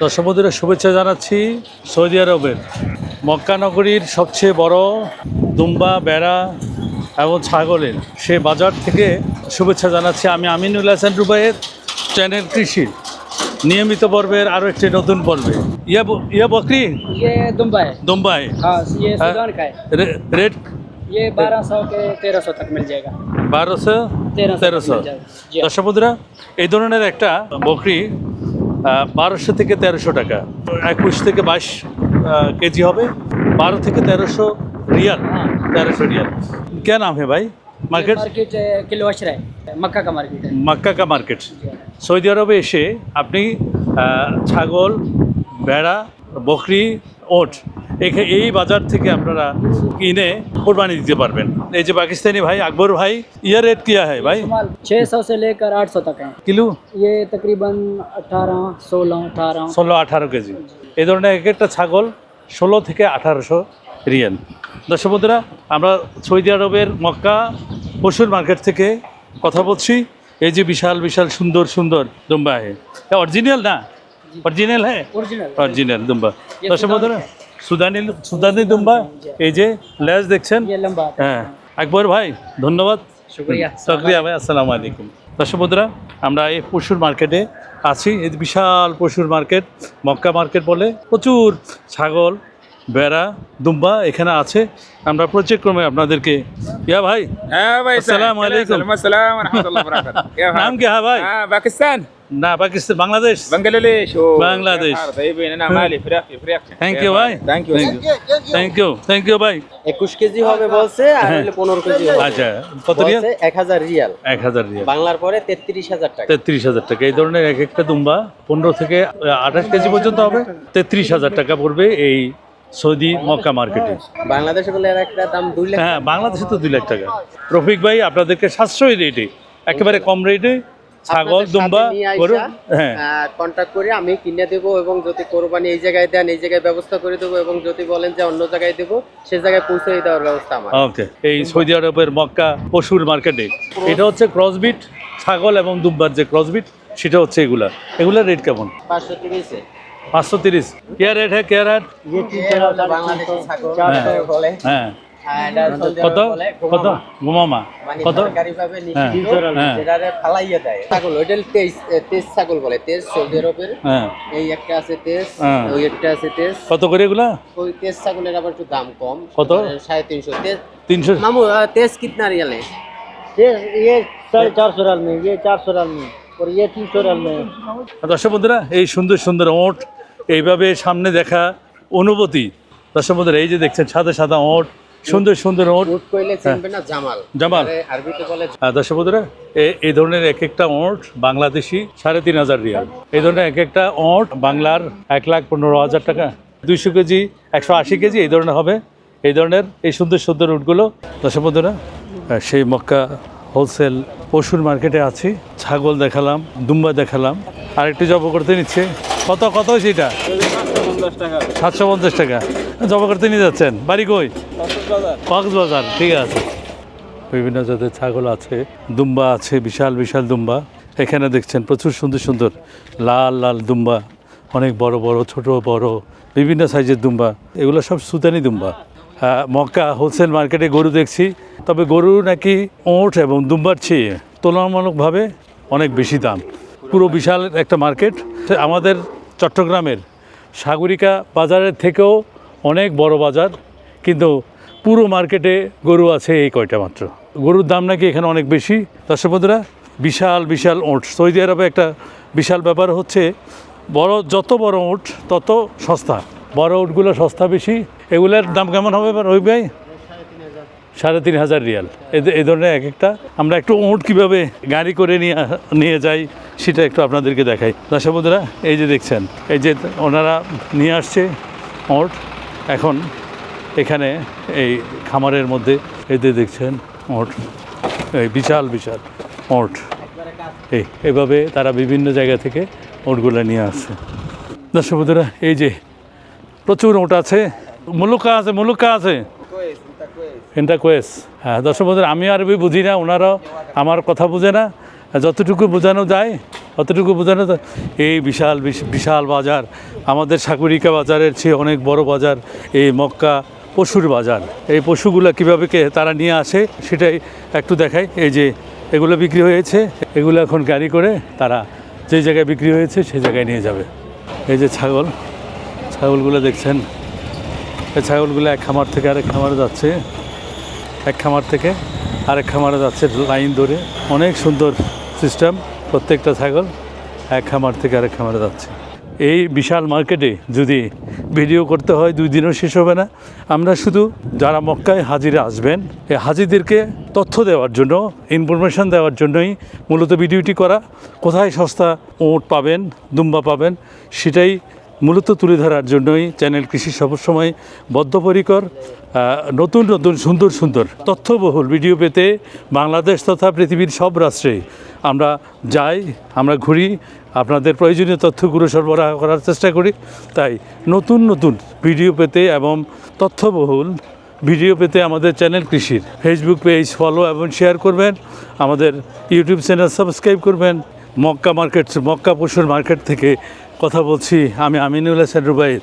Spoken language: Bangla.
দর্শক বন্ধুরা শুভেচ্ছা জানাচ্ছি সৌদি আরবের মক্কা নগরীর সবচেয়ে বড় দুম্বা বেড়া এবং ছাগলের সে বাজার থেকে শুভেচ্ছা জানাচ্ছি আমি আমিনুল হাসান রুবাইয়ের চ্যানেল কৃষি নিয়মিত পর্বের আরও একটি নতুন পর্বে ইয়া ব- ইয়া বকরি ये दुम्बा है দুম্বাই हाँ ये हाँ। सूडान का है রে- রেট ये बारह सौ के तेरह सौ तक मिल जाएगा বারোশো তেরোশো তেরোশো মিল যাবে। জি। দর্শক বন্ধুরা এই ধরনের একটা বকরি বারোশো থেকে তেরোশো টাকা একুশ থেকে বাইশ কেজি হবে বারো থেকে তেরোশো রিয়াল हाँ তেরোশো রিয়াল क्या नाम है भाई মার্কেট मार्केट किलो अशरा है मक्का का मार्केट है মাক্কা কা মার্কেট সৌদি আরবে এসে আপনি আহ, ছাগল ভেড়া বকরি ওট এখে- এই বাজার থেকে আপনারা কিনে কোরবানি দিতে পারবেন এই যে পাকিস্তানি ভাই আকবর ভাই ইয়ার রেট কিয়া है ভাই माल छः सौ से लेकर आठ सौ तक है কিলো ये तकरीबन अठारह सोलह अठारह ষোলো আঠারো কেজি এই ধরনের এক একটা ছাগল ষোলো থেকে আঠারোশো রিয়াল দর্শক বন্ধুরা আমরা সৌদি আরবের মক্কা পশুর মার্কেট থেকে কথা বলছি এই যে বিশাল বিশাল সুন্দর সুন্দর দুম্বা হে অরিজিনাল না অরিজিনাল হ্যাঁ ओरिजिनल অরিজিনাল দুম্বা ये দর্শক सुदानी বন্ধুরা সুদানিল সুদানি দুম্বা এই যে লেজ দেখছেন? ইয়ে হ্যাঁ। আকবর ভাই ধন্যবাদ। শুক্রিয়া। ভাই আসসালামু আলাইকুম। দর্শক আমরা এই পশুর মার্কেটে আছি। এই বিশাল পশুর মার্কেট মক্কা মার্কেট বলে প্রচুর ছাগল বেড়া দুম্বা এখানে আছে। আমরা পর্যায়ক্রমে আপনাদেরকে ইয়া ভাই আলাইকুম। নাম কি হ্যাঁ ভাই? পাকিস্তান। না পাকিস্তান বাংলাদেশ। বাংলাদেশ বাংলাদেশ। থ্যাংক ইউ ভাই thank you thank you thank you ভাই 21 কেজি হবে বলছে হ্যাঁ। কেজি আচ্ছা কত রিয়াল? 1000 রিয়াল। 1000 রিয়াল। বাংলার পরে 33000 টাকা। 33000 টাকা। এই ধরনের এক একটা দুম্বা 15 থেকে 28 কেজি পর্যন্ত হবে। 33000 টাকা পড়বে এই সৌদি মক্কা মার্কেটে। বাংলাদেশে বলে একটা দাম দুই লাখ হ্যাঁ বাংলাদেশে তো দুই লাখ টাকা। রফিক ভাই আপনাদেরকে সাশ্রয়ী রেটে একেবারে কম রেটে ছাগল দুম্বা গরু হ্যাঁ। কন্ট্যাক্ট করে আমি কিনে দেবো এবং যদি কোরবানি এই জায়গায় দেন এই জায়গায় ব্যবস্থা করে দেবো এবং যদি বলেন যে অন্য জায়গায় দেবো সে জায়গায় পৌঁছে দেওয়ার ব্যবস্থা আমার। ওকে এই সৌদি আরবের মক্কা পশুর মার্কেটে। এটা হচ্ছে ক্রসবিট ছাগল এবং দুম্বার যে ক্রসবিট সেটা হচ্ছে এগুলা। এগুলার রেট কেমন? পাঁচশো তিরিশে। পাঁচশো তিরিশ। কেয়া হ্যাঁ হ্যাঁ। তেজ তেজ ছাগল বলে তেজ এই একটা আছে তেজ একটা আছে তেজ তেজ দাম কম। তিনশো। তেজ তিনশো। তেজ কিতনা রিয়ালে তেজ ইয়ে, চারশো রাল নেই ইয়ে চারশো রাল নেই দর্শক বন্ধুরা এই সুন্দর সুন্দর ওঠ এইভাবে সামনে দেখা অনুভূতি। দর্শক বন্ধুরা এই যে দেখছেন সাদা সাদা ওঠ সুন্দর সুন্দর ওঁট। হ্যাঁ। জামাল। দর্শক বন্ধুরা এই ধরনের এক একটা ওঁট বাংলাদেশি সাড়ে তিন হাজার রিয়াল। এই ধরনের এক একটা ওঁট বাংলার এক লাখ পনেরো হাজার টাকা। দুইশো কেজি একশো আশি কেজি এই ধরনের হবে। এই ধরনের এই সুন্দর সুন্দর উটগুলো দর্শক বন্ধুরা সেই মক্কা হোলসেল পশুর মার্কেটে আছি, ছাগল দেখালাম, দুম্বা দেখালাম আর একটু জব করতে নিচ্ছে। কত কত সেটা সাতশো পঞ্চাশ টাকা। জব করতে নিয়ে যাচ্ছেন? বাড়ি কই? কক্সবাজার, ঠিক আছে। বিভিন্ন জাতের ছাগল আছে, দুম্বা আছে, বিশাল বিশাল দুম্বা। এখানে দেখছেন প্রচুর সুন্দর সুন্দর, লাল লাল দুম্বা, অনেক বড় বড়, ছোট, বড়, বিভিন্ন সাইজের দুম্বা। এগুলো সব সুতানি দুম্বা। মক্কা হোলসেল মার্কেটে গরু দেখছি। তবে গরু নাকি ওঁট এবং দুম্বার চেয়ে তুলনামূলকভাবে অনেক বেশি দাম। পুরো বিশাল একটা মার্কেট। আমাদের চট্টগ্রামের সাগরিকা বাজারের থেকেও অনেক বড় বাজার। কিন্তু পুরো মার্কেটে গরু আছে এই কয়টা মাত্র। গরুর দাম নাকি এখানে অনেক বেশি। দর্শক বন্ধুরা, বিশাল বিশাল ওট। সৌদি আরবে একটা বিশাল ব্যাপার হচ্ছে, বড় যত বড় ওট, তত সস্তা। বড় ওটগুলো সস্তা বেশি। এগুলোর দাম কেমন হবে এবার ওই ভাই? সাড়ে তিন হাজার রিয়াল। এই ধরনের এক একটা। আমরা একটু ওট কীভাবে গাড়ি করে নিয়ে নিয়ে যাই সেটা একটু আপনাদেরকে দেখাই। দর্শক বন্ধুরা, এই যে দেখছেন, এই যে ওনারা নিয়ে আসছে ওট এখন এখানে এই খামারের মধ্যে এতে দেখছেন ওট এই বিশাল বিশাল ওট এই, এভাবে তারা বিভিন্ন জায়গা থেকে ওটগুলো নিয়ে আসছে। দর্শক বন্ধুরা, এই যে প্রচুর ওট আছে। মুলুকা আছে মুলুকা আছে। ইন্টাকুয়েস হ্যাঁ দর্শক বন্ধুরা, আমি আরবি বুঝি না, ওনারাও আমার কথা বুঝে না। যতটুকু বোঝানো যায়, অতটুকু বোঝানো যায়। এই বিশাল, বিশ- বিশাল বাজার, আমাদের সাগরিকা বাজারের চেয়ে অনেক বড় বাজার, এই মক্কা পশুর বাজার। এই পশুগুলো কীভাবে কে তারা নিয়ে আসে, সেটাই একটু দেখাই। এই যে এগুলো বিক্রি হয়েছে, এগুলো এখন গাড়ি করে তারা যে জায়গায় বিক্রি হয়েছে সেই জায়গায় নিয়ে যাবে। এই যে ছাগল। ছাগলগুলো দেখছেন? এই ছাগলগুলো এক খামার থেকে আরেক খামারে যাচ্ছে। এক খামার থেকে আরেক খামারে যাচ্ছে লাইন ধরে। অনেক সুন্দর সিস্টেম প্রত্যেকটা ছাগল এক খামার থেকে আরেক খামারে যাচ্ছে। এই বিশাল মার্কেটে যদি ভিডিও করতে হয়, দুই দিনও শেষ হবে না। আমরা শুধু যারা মক্কায় হাজিরে আসবেন, এই হাজিদেরকে তথ্য দেওয়ার জন্য, ইনফরমেশন দেওয়ার জন্যই মূলত ভিডিওটি করা। কোথায় সস্তা ওট পাবেন, দুম্বা পাবেন, সেটাই মূলত তুলে ধরার জন্যই চ্যানেল কৃষি সবসময় বদ্ধপরিকর নতুন নতুন সুন্দর সুন্দর তথ্যবহুল ভিডিও পেতে বাংলাদেশ তথা পৃথিবীর সব রাষ্ট্রে আমরা যাই, আমরা ঘুরি, আপনাদের প্রয়োজনীয় তথ্যগুলো সরবরাহ করার চেষ্টা করি। তাই নতুন নতুন ভিডিও পেতে এবং তথ্যবহুল ভিডিও পেতে আমাদের চ্যানেল কৃষির ফেসবুক পেজ ফলো এবং শেয়ার করবেন, আমাদের ইউটিউব চ্যানেল সাবস্ক্রাইব করবেন। মক্কা মার্কেট মক্কা পশুর মার্কেট থেকে কথা বলছি। আমি আমিনুল হাসান রুবাই